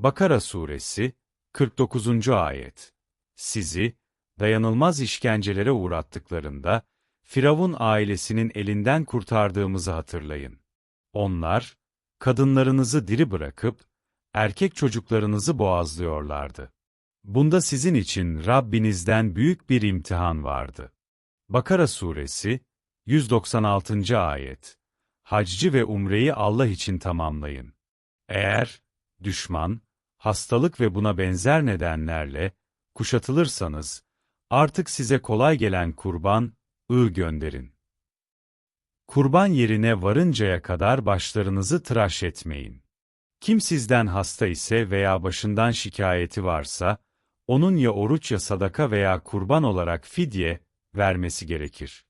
Bakara Suresi 49. Ayet Sizi, dayanılmaz işkencelere uğrattıklarında, Firavun ailesinin elinden kurtardığımızı hatırlayın. Onlar, kadınlarınızı diri bırakıp, erkek çocuklarınızı boğazlıyorlardı. Bunda sizin için Rabbinizden büyük bir imtihan vardı. Bakara Suresi 196. Ayet Haccı ve umreyi Allah için tamamlayın. Eğer, düşman, hastalık ve buna benzer nedenlerle kuşatılırsanız, artık size kolay gelen kurban, ığ gönderin. Kurban yerine varıncaya kadar başlarınızı tıraş etmeyin. Kim sizden hasta ise veya başından şikayeti varsa, onun ya oruç ya sadaka veya kurban olarak fidye vermesi gerekir.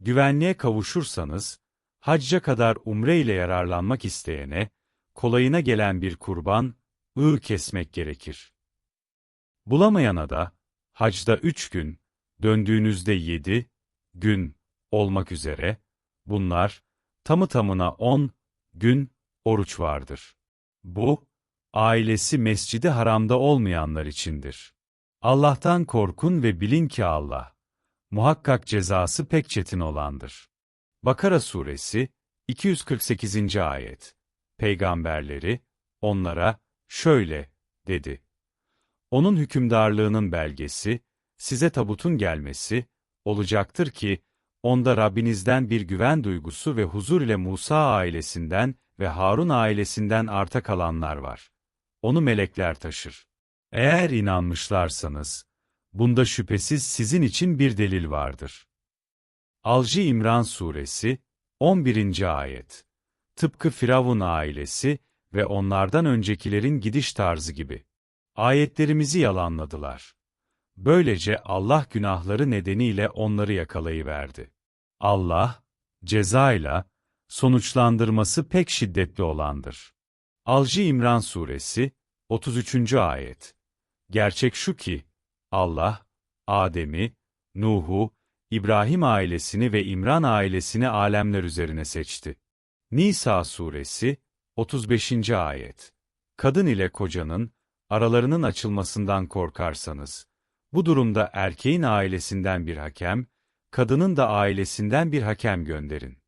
Güvenliğe kavuşursanız, hacca kadar umre ile yararlanmak isteyene, kolayına gelen bir kurban, ığ kesmek gerekir. Bulamayana da, hacda üç gün, döndüğünüzde yedi gün olmak üzere, bunlar, tamı tamına on gün oruç vardır. Bu, ailesi mescidi haramda olmayanlar içindir. Allah'tan korkun ve bilin ki Allah, muhakkak cezası pek çetin olandır. Bakara Suresi, 248. Ayet Peygamberleri, onlara, şöyle, dedi. Onun hükümdarlığının belgesi, size tabutun gelmesi, olacaktır ki, onda Rabbinizden bir güven duygusu ve huzur ile Musa ailesinden ve Harun ailesinden arta kalanlar var. Onu melekler taşır. Eğer inanmışlarsanız, bunda şüphesiz sizin için bir delil vardır. Alcı İmran Suresi, 11. Ayet Tıpkı Firavun ailesi ve onlardan öncekilerin gidiş tarzı gibi. Ayetlerimizi yalanladılar. Böylece Allah günahları nedeniyle onları yakalayıverdi. Allah, cezayla, sonuçlandırması pek şiddetli olandır. Alcı İmran Suresi, 33. Ayet Gerçek şu ki, Allah, Adem'i, Nuh'u, İbrahim ailesini ve İmran ailesini alemler üzerine seçti. Nisa Suresi, 35. Ayet Kadın ile kocanın, aralarının açılmasından korkarsanız, bu durumda erkeğin ailesinden bir hakem, kadının da ailesinden bir hakem gönderin.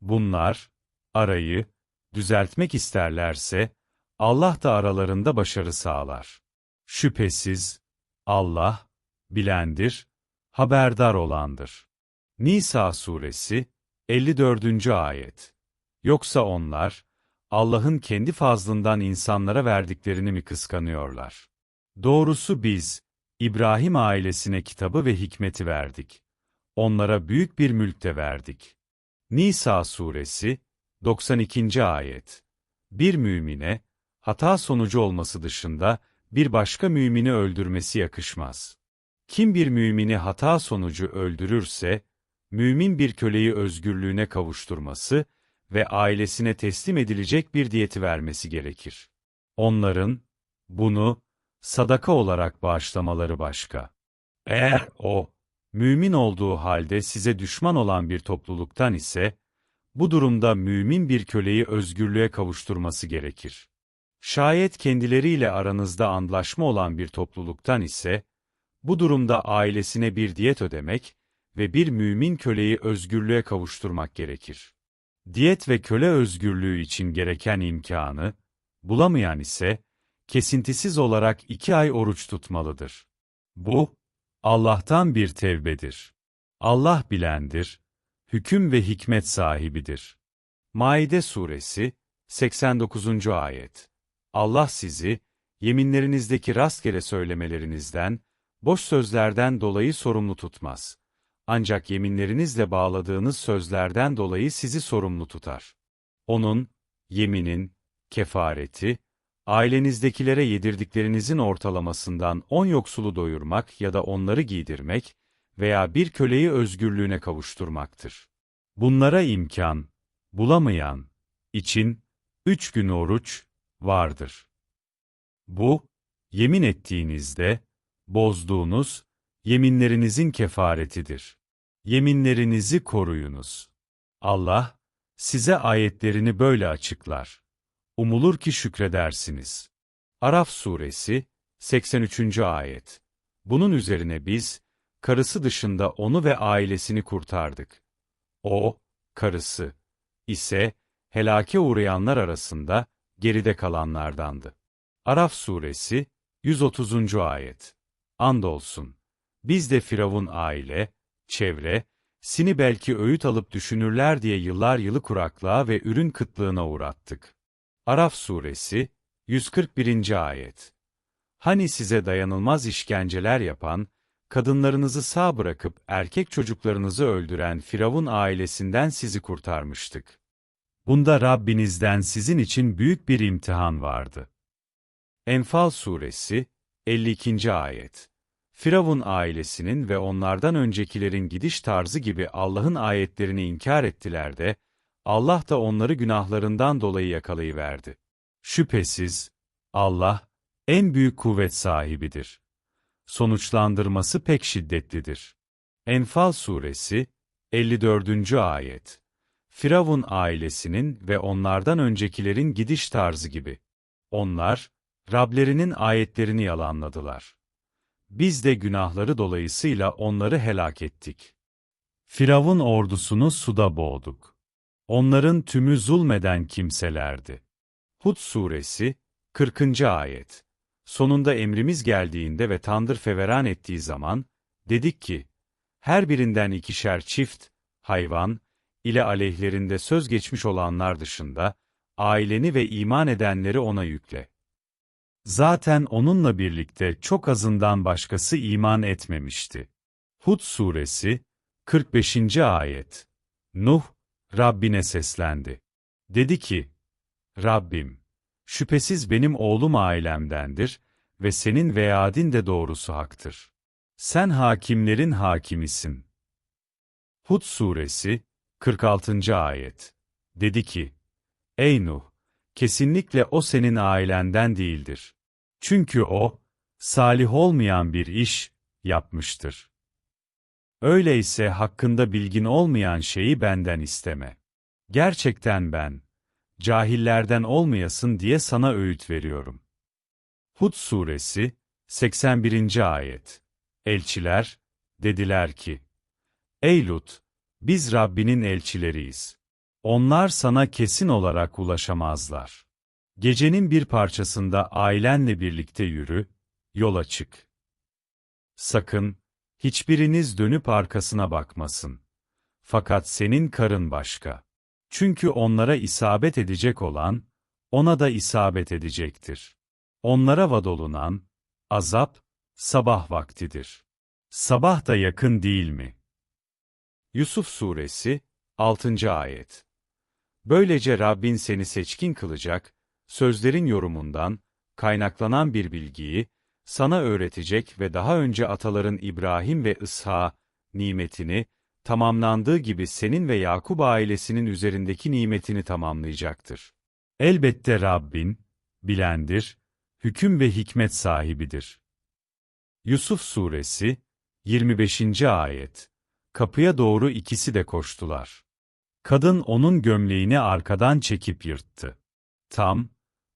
Bunlar, arayı, düzeltmek isterlerse, Allah da aralarında başarı sağlar. Şüphesiz, Allah, bilendir, haberdar olandır. Nisa Suresi, 54. Ayet Yoksa onlar, Allah'ın kendi fazlından insanlara verdiklerini mi kıskanıyorlar? Doğrusu biz, İbrahim ailesine kitabı ve hikmeti verdik. Onlara büyük bir mülk de verdik. Nisa Suresi, 92. Ayet Bir mümine, hata sonucu olması dışında, bir başka mümini öldürmesi yakışmaz. Kim bir mümini hata sonucu öldürürse, mümin bir köleyi özgürlüğüne kavuşturması ve ailesine teslim edilecek bir diyeti vermesi gerekir. Onların, bunu, sadaka olarak bağışlamaları başka. Eğer o, mümin olduğu halde size düşman olan bir topluluktan ise, bu durumda mümin bir köleyi özgürlüğe kavuşturması gerekir. Şayet kendileriyle aranızda anlaşma olan bir topluluktan ise, bu durumda ailesine bir diyet ödemek ve bir mümin köleyi özgürlüğe kavuşturmak gerekir. Diyet ve köle özgürlüğü için gereken imkanı, bulamayan ise, kesintisiz olarak iki ay oruç tutmalıdır. Bu, Allah'tan bir tevbedir. Allah bilendir, hüküm ve hikmet sahibidir. Maide Suresi, 89. Ayet Allah sizi, yeminlerinizdeki rastgele söylemelerinizden, boş sözlerden dolayı sorumlu tutmaz. Ancak yeminlerinizle bağladığınız sözlerden dolayı sizi sorumlu tutar. Onun, yeminin, kefareti, ailenizdekilere yedirdiklerinizin ortalamasından on yoksulu doyurmak ya da onları giydirmek veya bir köleyi özgürlüğüne kavuşturmaktır. Bunlara imkan, bulamayan, için, üç gün oruç, vardır. Bu, yemin ettiğinizde, bozduğunuz, yeminlerinizin kefaretidir. Yeminlerinizi koruyunuz. Allah, size ayetlerini böyle açıklar. Umulur ki şükredersiniz. Araf suresi 83. ayet. Bunun üzerine biz karısı dışında onu ve ailesini kurtardık. O, karısı ise helake uğrayanlar arasında geride kalanlardandı. Araf suresi 130. ayet. Andolsun biz de Firavun aile, çevre, sini belki öğüt alıp düşünürler diye yıllar yılı kuraklığa ve ürün kıtlığına uğrattık. Araf suresi 141. ayet. Hani size dayanılmaz işkenceler yapan, kadınlarınızı sağ bırakıp erkek çocuklarınızı öldüren Firavun ailesinden sizi kurtarmıştık. Bunda Rabbinizden sizin için büyük bir imtihan vardı. Enfal suresi 52. ayet. Firavun ailesinin ve onlardan öncekilerin gidiş tarzı gibi Allah'ın ayetlerini inkar ettiler de, Allah da onları günahlarından dolayı yakalayıverdi. Şüphesiz, Allah, en büyük kuvvet sahibidir. Sonuçlandırması pek şiddetlidir. Enfal Suresi, 54. Ayet Firavun ailesinin ve onlardan öncekilerin gidiş tarzı gibi. Onlar, Rablerinin ayetlerini yalanladılar. Biz de günahları dolayısıyla onları helak ettik. Firavun ordusunu suda boğduk. Onların tümü zulmeden kimselerdi. Hud suresi 40. ayet. Sonunda emrimiz geldiğinde ve tandır feveran ettiği zaman, dedik ki, her birinden ikişer çift, hayvan, ile aleyhlerinde söz geçmiş olanlar dışında, aileni ve iman edenleri ona yükle. Zaten onunla birlikte çok azından başkası iman etmemişti. Hud suresi 45. ayet. Nuh Rabbine seslendi. Dedi ki: Rabbim, şüphesiz benim oğlum ailemdendir ve senin veadin de doğrusu haktır. Sen hakimlerin hakimisin. Hud suresi 46. ayet. Dedi ki: Ey Nuh, kesinlikle o senin ailenden değildir. Çünkü o, salih olmayan bir iş yapmıştır. Öyleyse hakkında bilgin olmayan şeyi benden isteme. Gerçekten ben, cahillerden olmayasın diye sana öğüt veriyorum. Hud suresi 81. ayet. Elçiler dediler ki: Ey Lut, biz Rabbinin elçileriyiz. Onlar sana kesin olarak ulaşamazlar. Gecenin bir parçasında ailenle birlikte yürü, yola çık. Sakın, hiçbiriniz dönüp arkasına bakmasın. Fakat senin karın başka. Çünkü onlara isabet edecek olan, ona da isabet edecektir. Onlara vadolunan, azap, sabah vaktidir. Sabah da yakın değil mi? Yusuf Suresi 6. Ayet Böylece Rabbin seni seçkin kılacak, sözlerin yorumundan, kaynaklanan bir bilgiyi, sana öğretecek ve daha önce ataların İbrahim ve İsha, nimetini, tamamlandığı gibi senin ve Yakup ailesinin üzerindeki nimetini tamamlayacaktır. Elbette Rabbin, bilendir, hüküm ve hikmet sahibidir. Yusuf Suresi 25. Ayet Kapıya doğru ikisi de koştular. Kadın onun gömleğini arkadan çekip yırttı. Tam,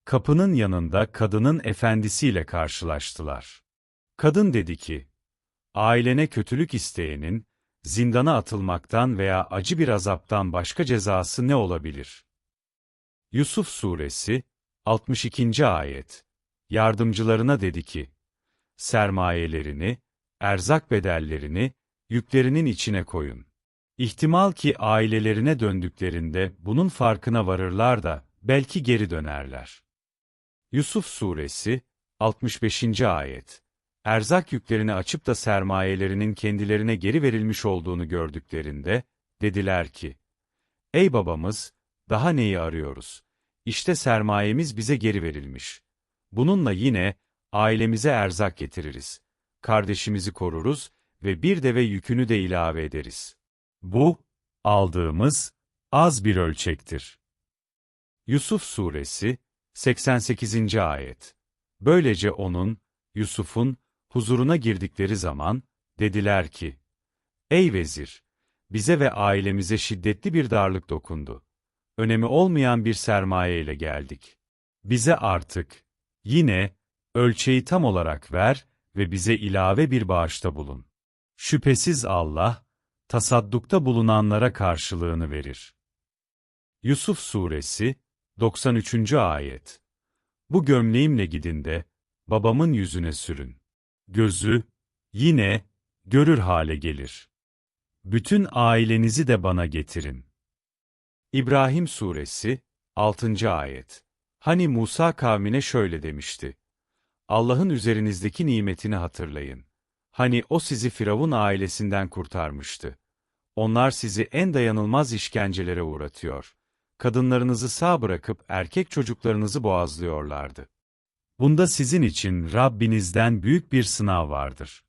kapının yanında kadının efendisiyle karşılaştılar. Kadın dedi ki, ailene kötülük isteyenin, zindana atılmaktan veya acı bir azaptan başka cezası ne olabilir? Yusuf Suresi 62. Ayet Yardımcılarına dedi ki, sermayelerini, erzak bedellerini, yüklerinin içine koyun. İhtimal ki ailelerine döndüklerinde bunun farkına varırlar da belki geri dönerler. Yusuf Suresi 65. Ayet Erzak yüklerini açıp da sermayelerinin kendilerine geri verilmiş olduğunu gördüklerinde, dediler ki, Ey babamız, daha neyi arıyoruz? İşte sermayemiz bize geri verilmiş. Bununla yine, ailemize erzak getiririz. Kardeşimizi koruruz ve bir deve yükünü de ilave ederiz. Bu, aldığımız, az bir ölçektir. Yusuf Suresi 88. Ayet Böylece onun, Yusuf'un, huzuruna girdikleri zaman, dediler ki, Ey vezir! Bize ve ailemize şiddetli bir darlık dokundu. Önemi olmayan bir sermaye ile geldik. Bize artık, yine, Ölçeği tam olarak ver ve bize ilave bir bağışta bulun. Şüphesiz Allah, tasaddukta bulunanlara karşılığını verir. Yusuf Suresi, 93. Ayet Bu gömleğimle gidin de, babamın yüzüne sürün. Gözü, yine, görür hale gelir. Bütün ailenizi de bana getirin. İbrahim Suresi, 6. Ayet Hani Musa kavmine şöyle demişti. Allah'ın üzerinizdeki nimetini hatırlayın. Hani o sizi Firavun ailesinden kurtarmıştı. Onlar sizi en dayanılmaz işkencelere uğratıyor. Kadınlarınızı sağ bırakıp erkek çocuklarınızı boğazlıyorlardı. Bunda sizin için Rabbinizden büyük bir sınav vardır.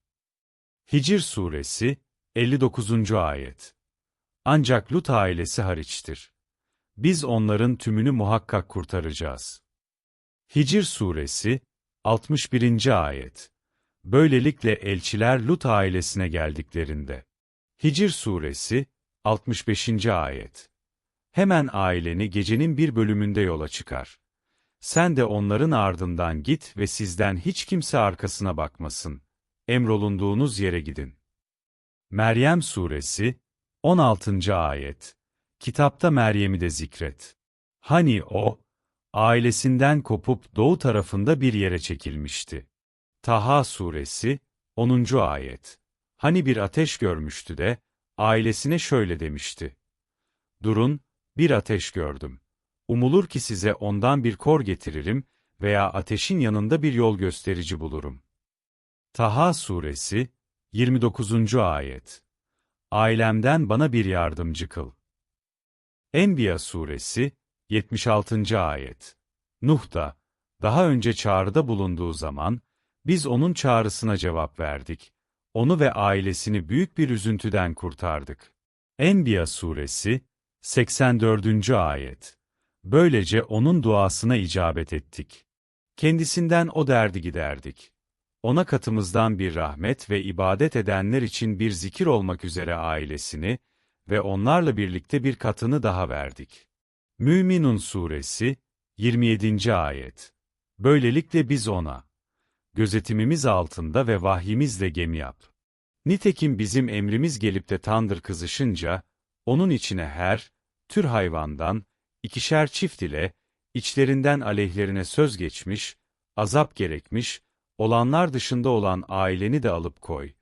Hicr Suresi 59. Ayet Ancak Lut ailesi hariçtir. Biz onların tümünü muhakkak kurtaracağız. Hicr Suresi 61. Ayet Böylelikle elçiler Lut ailesine geldiklerinde. Hicr Suresi 65. Ayet Hemen aileni gecenin bir bölümünde yola çıkar. Sen de onların ardından git ve sizden hiç kimse arkasına bakmasın. Emrolunduğunuz yere gidin. Meryem Suresi 16. Ayet Kitapta Meryem'i de zikret. Hani o, ailesinden kopup doğu tarafında bir yere çekilmişti. Taha Suresi 10. Ayet Hani bir ateş görmüştü de, ailesine şöyle demişti. Durun, bir ateş gördüm. Umulur ki size ondan bir kor getiririm veya ateşin yanında bir yol gösterici bulurum. Taha Suresi 29. Ayet Ailemden bana bir yardımcı kıl. Enbiya Suresi 76. Ayet Nuh da, daha önce çağrıda bulunduğu zaman, biz onun çağrısına cevap verdik. Onu ve ailesini büyük bir üzüntüden kurtardık. Enbiya Suresi 84. Ayet Böylece onun duasına icabet ettik. Kendisinden o derdi giderdik. Ona katımızdan bir rahmet ve ibadet edenler için bir zikir olmak üzere ailesini ve onlarla birlikte bir katını daha verdik. Müminun Suresi 27. Ayet Böylelikle biz ona, gözetimimiz altında ve vahyimizle gemi yap. Nitekim bizim emrimiz gelip de tandır kızışınca, onun içine her, tür hayvandan, ikişer çift ile, içlerinden aleyhlerine söz geçmiş, azap gerekmiş, olanlar dışında olan aileni de alıp koy.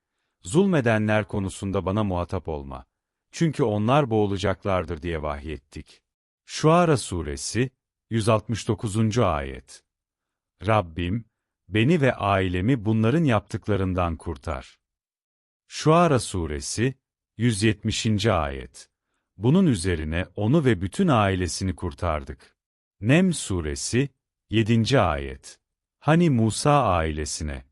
Zulmedenler konusunda bana muhatap olma. Çünkü onlar boğulacaklardır diye vahyettik. Şuara Suresi 169. Ayet Rabbim, beni ve ailemi bunların yaptıklarından kurtar. Şuara Suresi 170. Ayet Bunun üzerine onu ve bütün ailesini kurtardık. Nem Suresi 7. Ayet Hani Musa ailesine,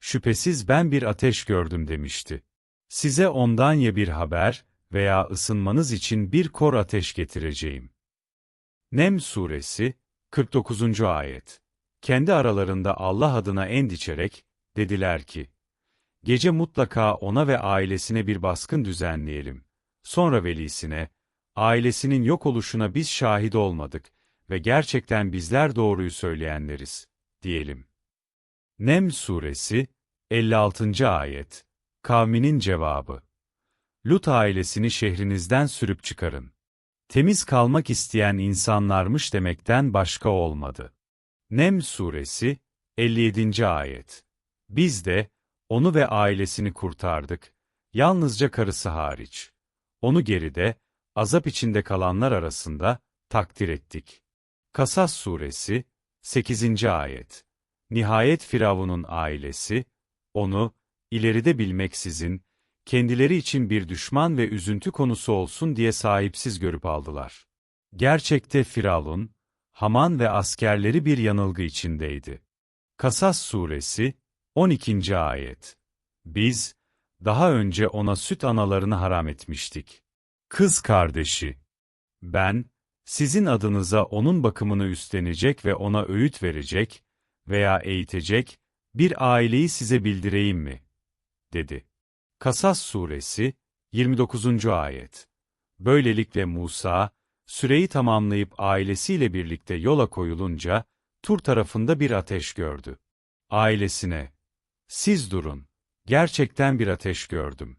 şüphesiz ben bir ateş gördüm demişti. Size ondan ya bir haber veya ısınmanız için bir kor ateş getireceğim. Nem Suresi 49. Ayet Kendi aralarında Allah adına end dediler ki, Gece mutlaka ona ve ailesine bir baskın düzenleyelim. Sonra velisine, ailesinin yok oluşuna biz şahit olmadık ve gerçekten bizler doğruyu söyleyenleriz, diyelim. Nem Suresi 56. Ayet Kavminin cevabı Lut ailesini şehrinizden sürüp çıkarın. Temiz kalmak isteyen insanlarmış demekten başka olmadı. Nem Suresi 57. Ayet Biz de, onu ve ailesini kurtardık, yalnızca karısı hariç. Onu geride, azap içinde kalanlar arasında, takdir ettik. Kasas Suresi 8. Ayet Nihayet Firavun'un ailesi, onu, ileride bilmeksizin, kendileri için bir düşman ve üzüntü konusu olsun diye sahipsiz görüp aldılar. Gerçekte Firavun, Haman ve askerleri bir yanılgı içindeydi. Kasas Suresi 12. Ayet Biz, daha önce ona süt analarını haram etmiştik. Kız kardeşi, ben, sizin adınıza onun bakımını üstlenecek ve ona öğüt verecek veya eğitecek bir aileyi size bildireyim mi? dedi. Kasas Suresi 29. Ayet Böylelikle Musa, süreyi tamamlayıp ailesiyle birlikte yola koyulunca, Tur tarafında bir ateş gördü. ailesine, siz durun, gerçekten bir ateş gördüm.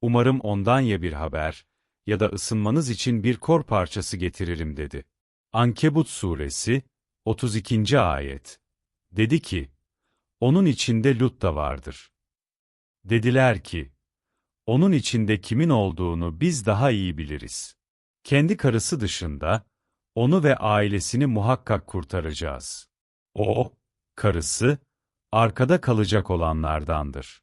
Umarım ondan ya bir haber, ya da ısınmanız için bir kor parçası getiririm dedi. Ankebut suresi, 32. ayet. Dedi ki, onun içinde Lut da vardır. Dediler ki, onun içinde kimin olduğunu biz daha iyi biliriz. Kendi karısı dışında, onu ve ailesini muhakkak kurtaracağız. O, karısı, arkada kalacak olanlardandır.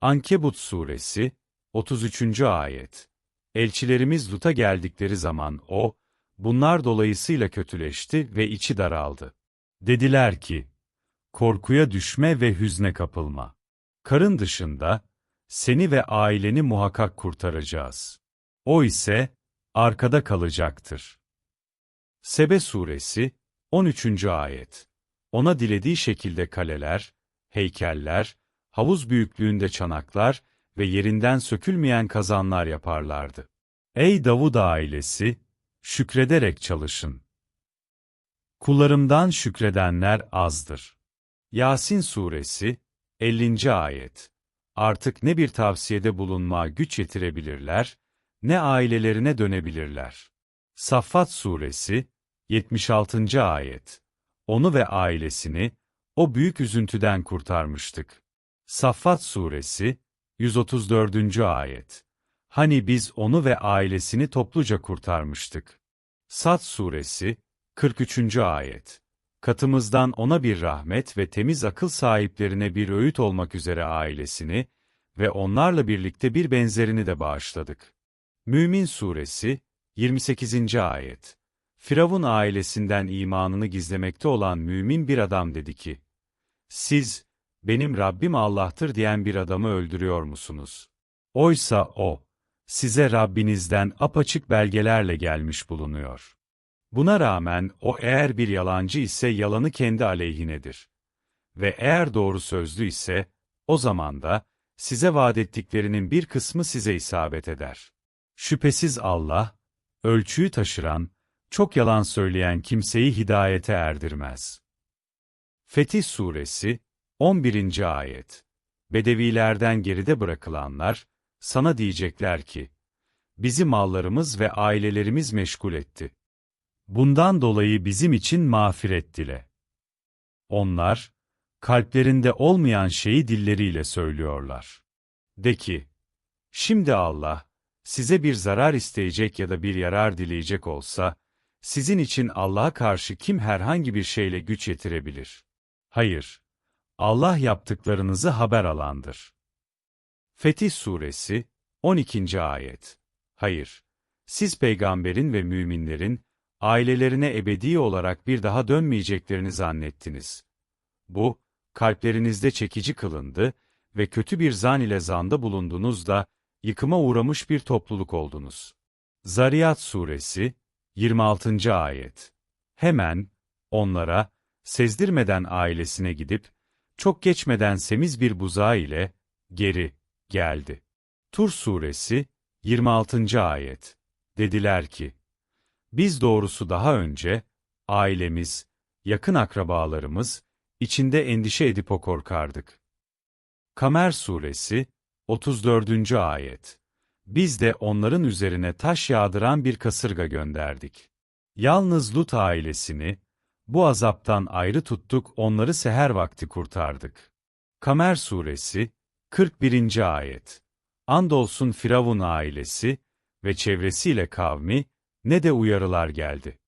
Ankebut suresi, 33. ayet. Elçilerimiz Lut'a geldikleri zaman o, bunlar dolayısıyla kötüleşti ve içi daraldı. Dediler ki, korkuya düşme ve hüzne kapılma. Karın dışında, seni ve aileni muhakkak kurtaracağız. O ise, arkada kalacaktır. Sebe suresi, 13. ayet. Ona dilediği şekilde kaleler, heykeller, havuz büyüklüğünde çanaklar ve yerinden sökülmeyen kazanlar yaparlardı. Ey Davud ailesi, şükrederek çalışın. Kullarımdan şükredenler azdır. Yasin suresi, 50. ayet. Artık ne bir tavsiyede bulunma güç yetirebilirler, ne ailelerine dönebilirler. Saffat suresi, 76. ayet. Onu ve ailesini, o büyük üzüntüden kurtarmıştık. Saffat suresi, 134. ayet. Hani biz onu ve ailesini topluca kurtarmıştık. Sad suresi, 43. ayet. Katımızdan ona bir rahmet ve temiz akıl sahiplerine bir öğüt olmak üzere ailesini ve onlarla birlikte bir benzerini de bağışladık. Mümin suresi, 28. ayet. Firavun ailesinden imanını gizlemekte olan mümin bir adam dedi ki, Siz, benim Rabbim Allah'tır diyen bir adamı öldürüyor musunuz? Oysa o, size Rabbinizden apaçık belgelerle gelmiş bulunuyor. Buna rağmen o eğer bir yalancı ise yalanı kendi aleyhinedir. Ve eğer doğru sözlü ise, o zaman da, size vaat ettiklerinin bir kısmı size isabet eder. Şüphesiz Allah, ölçüyü taşıran, çok yalan söyleyen kimseyi hidayete erdirmez. Fetih Suresi, 11. Ayet Bedevilerden geride bırakılanlar, sana diyecekler ki, bizi mallarımız ve ailelerimiz meşgul etti. Bundan dolayı bizim için mağfiret dile. Onlar, kalplerinde olmayan şeyi dilleriyle söylüyorlar. De ki, şimdi Allah, size bir zarar isteyecek ya da bir yarar dileyecek olsa, sizin için Allah'a karşı kim herhangi bir şeyle güç yetirebilir? Hayır. Allah yaptıklarınızı haber alandır. Fetih Suresi, 12. Ayet Hayır. Siz peygamberin ve müminlerin, ailelerine ebedi olarak bir daha dönmeyeceklerini zannettiniz. Bu, kalplerinizde çekici kılındı ve kötü bir zan ile zanda bulundunuz da, yıkıma uğramış bir topluluk oldunuz. Zariyat Suresi, 26. Ayet Hemen, onlara, sezdirmeden ailesine gidip, çok geçmeden semiz bir buzağı ile, geri, geldi. Tur Suresi, 26. Ayet Dediler ki, biz doğrusu daha önce, ailemiz, yakın akrabalarımız, içinde endişe edip o korkardık. Kamer Suresi, 34. Ayet Biz de onların üzerine taş yağdıran bir kasırga gönderdik. Yalnız Lut ailesini, bu azaptan ayrı tuttuk onları seher vakti kurtardık. Kamer Suresi, 41. Ayet Andolsun Firavun ailesi ve çevresiyle kavmi, ne de uyarılar geldi.